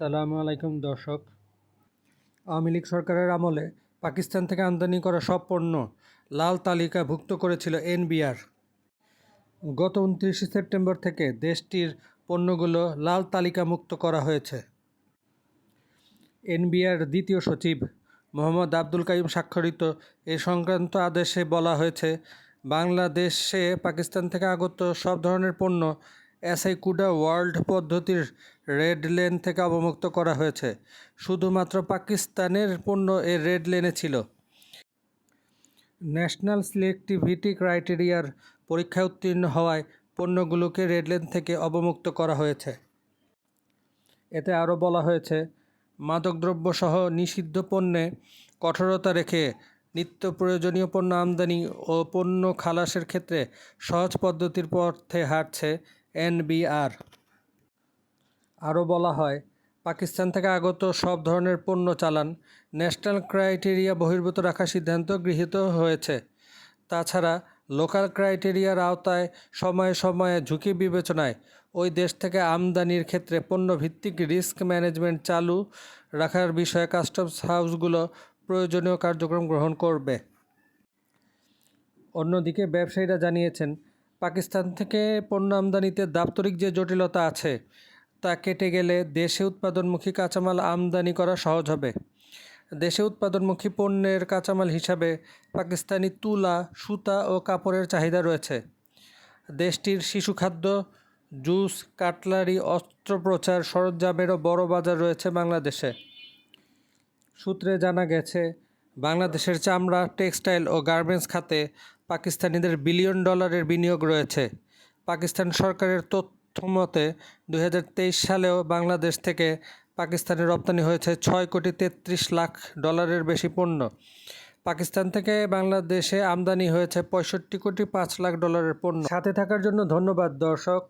আসসালামু আলাইকুম, দর্শক। আওয়ামী লীগ সরকারের আমলে পাকিস্তান থেকে আমদানি করা সব পণ্য লাল তালিকাভুক্ত করেছিল এনবিআর। গত উনত্রিশে সেপ্টেম্বর থেকে দেশটির পণ্যগুলো লাল তালিকামুক্ত করা হয়েছে। এনবিআর দ্বিতীয় সচিব মোহাম্মদ আব্দুল কাইম স্বাক্ষরিত এ সংক্রান্ত আদেশে বলা হয়েছে, বাংলাদেশে পাকিস্তান থেকে আগত সব ধরনের পণ্য এসআই কুডা ওয়ার্ল্ড পদ্ধতির রেড লেন থেকে অবমুক্ত করা হয়েছে। শুধুমাত্র পাকিস্তানের পণ্য এর রেড লেনে ছিল। ন্যাশনাল সিলেক্টিভিটি ক্রাইটেরিয়ার পরীক্ষায় উত্তীর্ণ হওয়ায় পণ্যগুলোকে রেড লেন থেকে অবমুক্ত করা হয়েছে। এতে আরও বলা হয়েছে, মাদকদ্রব্যসহ নিষিদ্ধ পণ্যে কঠোরতা রেখে নিত্য প্রয়োজনীয় পণ্য আমদানি ও পণ্য খালাসের ক্ষেত্রে সহজ পদ্ধতির পথে হাঁটছে এনবিআর। আরও বলা হয়, পাকিস্তান থেকে আগত সব ধরনের পণ্য চালান, ন্যাশনাল ক্রাইটেরিয়া বহির্ভূত রাখার সিদ্ধান্ত গৃহীত হয়েছে। তাছাড়া, লোকাল ক্রাইটেরিয়ার আওতায় সময়ে সময়ে ঝুঁকি বিবেচনায় ওই দেশ থেকে আমদানির ক্ষেত্রে পণ্যভিত্তিক রিস্ক ম্যানেজমেন্ট চালু রাখার বিষয়ে কাস্টমস হাউসগুলো প্রয়োজনীয় কার্যক্রম গ্রহণ করবে। অন্যদিকে ব্যবসায়ীরা জানিয়েছেন পাকিস্তান থেকে পণ্য আমদানিতে দাপ্তরিক যে জটিলতা আছে, তা কেটে গেলে দেশে উৎপাদনমুখী কাঁচামাল আমদানি করা সহজ হবে। দেশে উৎপাদনমুখী পণ্যের কাঁচামাল হিসাবে পাকিস্তানি তুলা, সুতা ও কাপড়ের চাহিদা রয়েছে। দেশটির শিশু খাদ্য, জুস, কাটলারি অস্ত্রোপচার সরঞ্জামেরও বড় বাজার রয়েছে বাংলাদেশে। সূত্রে জানা গেছে, বাংলাদেশের চামড়া, টেক্সটাইল ও গার্মেন্টস খাতে পাকিস্তানিদের বিলিয়ন ডলারের বিনিয়োগ রয়েছে। পাকিস্তান সরকারের তথ্য মতে দু হাজার তেইশ সালেও বাংলাদেশ থেকে পাকিস্তানে রপ্তানি হয়েছে ছয় কোটি তেত্রিশ লাখ ডলারের বেশি পণ্য। পাকিস্তান থেকে বাংলাদেশে আমদানি হয়েছে পঁয়ষট্টি কোটি পাঁচ লাখ ডলারের পণ্য। সাথে থাকার জন্য ধন্যবাদ, দর্শক।